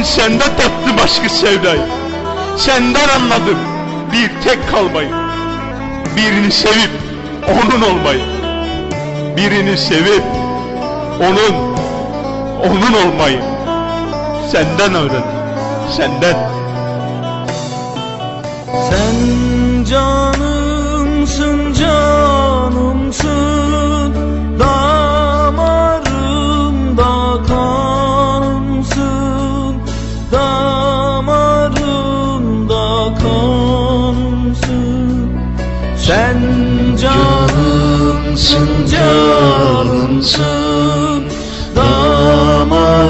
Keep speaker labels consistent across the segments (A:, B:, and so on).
A: Ben sende tattım aşkı sevdayı. Senden anladım bir tek kalmayı. Birini sevip onun olmayı. Birini sevip onun onun olmayı. Senden öğrendim. Senden.
B: Sen canımsın canımsın. Damarımda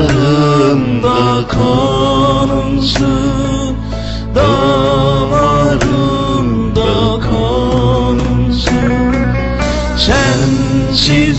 B: kanımsın Damarımda kanımsın Sensizlik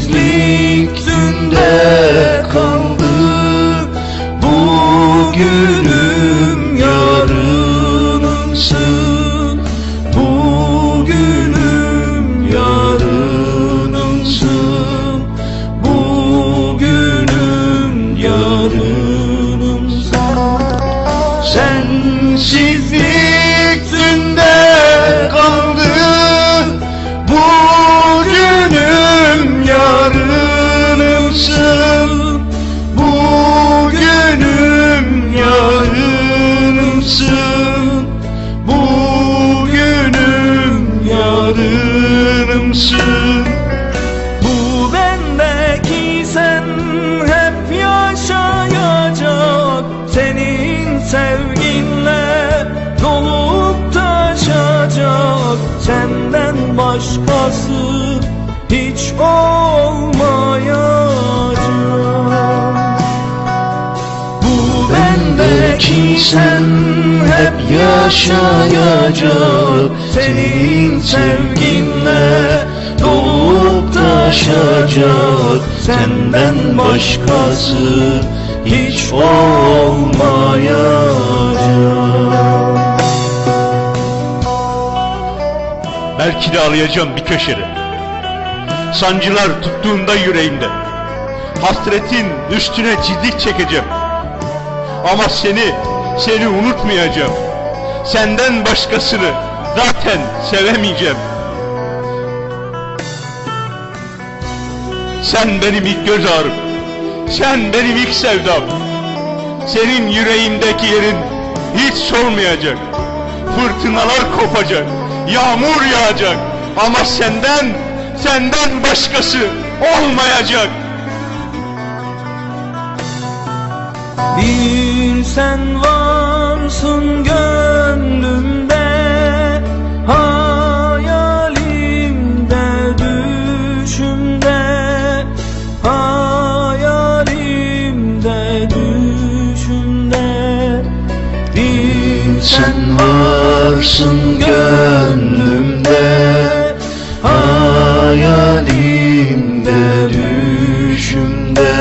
B: yarınımsın Bu bendeki sen hep yaşayacak. Senin sevginle dolup taşacak. Senden başkası bendeki sen hep yaşayacak Senin sevginle dolup taşacak Senden başkası hiç olmayacak
A: Belki de ağlayacağım bir köşede. Sancılar tuttuğunda yüreğimde. Hasretin üstüne çizik çekeceğim. Ama seni, seni unutmayacağım. Senden başkasını zaten sevemeyeceğim. Sen benim ilk göz ağrım. Sen benim ilk sevdam. Senin yüreğimdeki yerin hiç solmayacak. Fırtınalar kopacak. Yağmur yağacak. Ama senden, senden başkası olmayacak.
B: Bir sen varsın gönlümde Hayalimde düşümde. Hayalimde düşümde. Bir sen varsın gönlümde Hayalimde düşümde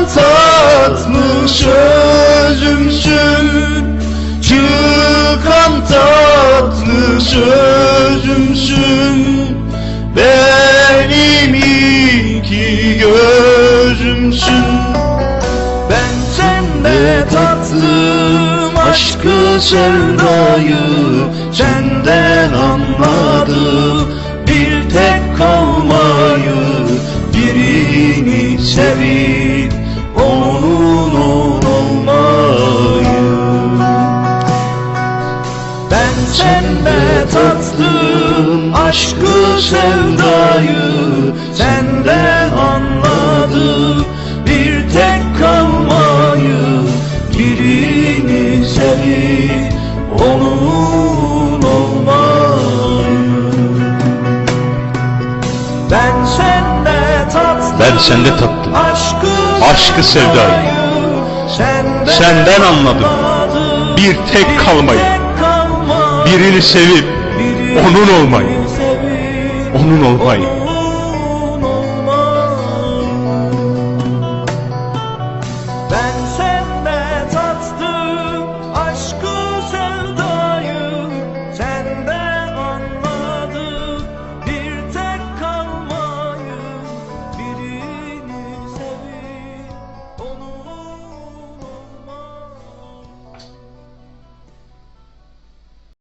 B: çıkan tatlı sözümsün çıkan tatlı sözümsün benim iki gözümsün. Ben sende tattım aşkı sevdayı Senden anladım. Bir tek kalmayı sevip onun sende tattım aşkı sevdayı Senden anladım bir tek kalmayı Birini sevip onun olmayı. Ben sende tattım
A: Ben sende tattım
B: aşkı,
A: aşkı sevdayı.
B: Senden,
A: Senden anladım.
B: anladım
A: bir tek kalmayı. Birini sevip onun olmayı. Onun olmayı.